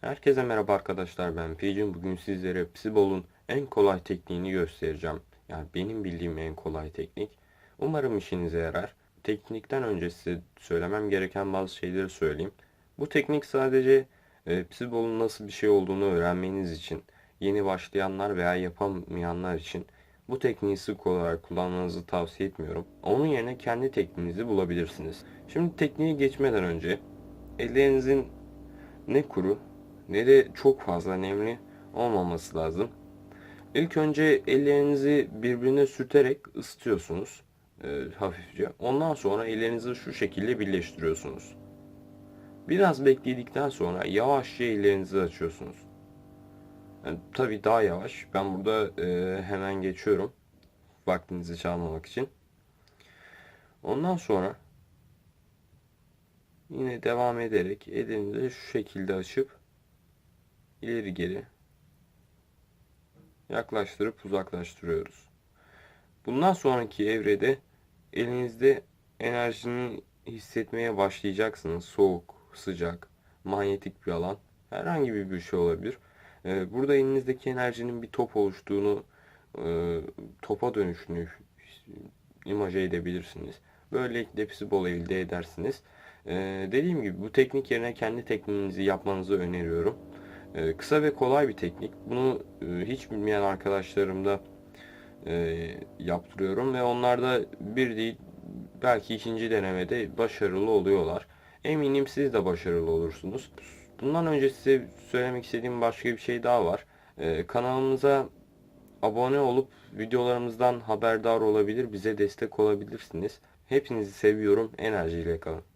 Herkese merhaba arkadaşlar ben Pigeon. Bugün sizlere Psibol'un en kolay tekniğini göstereceğim. Yani benim bildiğim en kolay teknik. Umarım işinize yarar. Teknikten önce size söylemem gereken bazı şeyleri söyleyeyim. Bu teknik sadece e, Psibol'un nasıl bir şey olduğunu öğrenmeniz için, yeni başlayanlar veya yapamayanlar için bu tekniği sık olarak kullanmanızı tavsiye etmiyorum. Onun yerine kendi tekniğinizi bulabilirsiniz. Şimdi tekniğe geçmeden önce ellerinizin ne kuru ne de çok fazla nemli olmaması lazım. İlk önce ellerinizi birbirine sürterek ısıtıyorsunuz e, hafifçe. Ondan sonra ellerinizi şu şekilde birleştiriyorsunuz. Biraz bekledikten sonra yavaşça ellerinizi açıyorsunuz. Yani, tabii daha yavaş. Ben burada e, hemen geçiyorum. Vaktinizi çalmamak için. Ondan sonra yine devam ederek elinizi şu şekilde açıp ileri geri yaklaştırıp uzaklaştırıyoruz. Bundan sonraki evrede elinizde enerjini hissetmeye başlayacaksınız. Soğuk, sıcak, manyetik bir alan. Herhangi bir şey olabilir. Ee, Burada elinizdeki enerjinin bir top oluştuğunu, e, topa dönüşünü imaje edebilirsiniz. Böylelikle psibol elde edersiniz. Ee, Dediğim gibi bu teknik yerine kendi tekniğinizi yapmanızı öneriyorum. Ee, Kısa ve kolay bir teknik. Bunu e, hiç bilmeyen arkadaşlarımda e, yaptırıyorum ve onlar da bir değil belki ikinci denemede başarılı oluyorlar. Eminim siz de başarılı olursunuz. Bundan önce size söylemek istediğim başka bir şey daha var. Ee, Kanalımıza abone olup videolarımızdan haberdar olabilir, bize destek olabilirsiniz. Hepinizi seviyorum. Enerjiyle kalın.